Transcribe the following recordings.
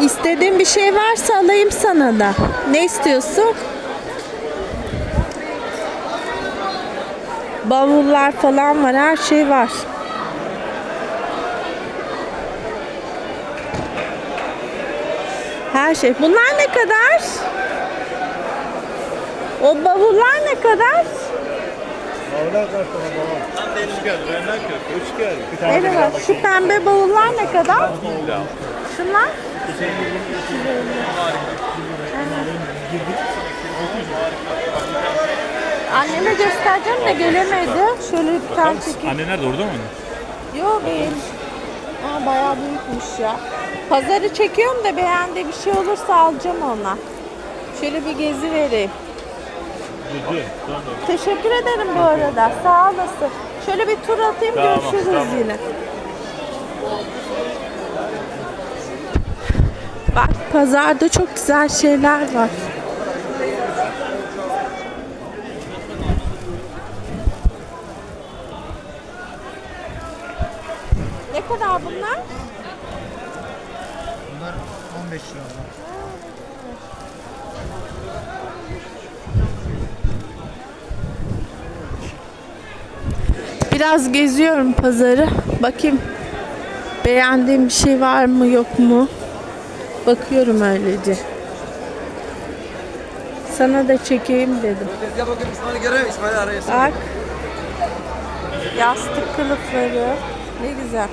İstediğin bir şey varsa alayım sana da. Ne istiyorsun? Bavullar falan var, her şey var. Her şey. Bunlar ne kadar? O bavullar ne kadar? Merhaba. Şu pembe bavullar ne kadar? Şunlar? Anneme göstereceğim de gelemedi. Şöyle bir tane çekeyim. Anne nerede orada mı? Yok değil. Aa, bayağı büyükmüş ya. Pazarı çekiyorum da beğendiği bir şey olursa alacağım ona. Şöyle bir gezi vereyim. Teşekkür ederim bu arada. Sağ olasın. Şöyle bir tur atayım görüşürüz yine. Bak pazarda çok güzel şeyler var. Ne kadar bunlar? Bunlar 15 lira. Biraz geziyorum pazarı. Bakayım beğendiğim bir şey var mı yok mu? Bakıyorum öylece. Sana da çekeyim dedim. Bak. Yastık kılıfları. Ne güzel.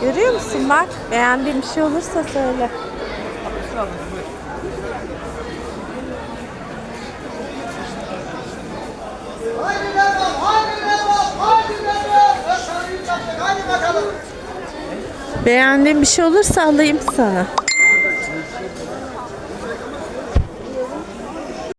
Görüyor musun bak? Beğendiğin bir şey olursa söyle. Beğendiğin bir şey olursa alayım sana.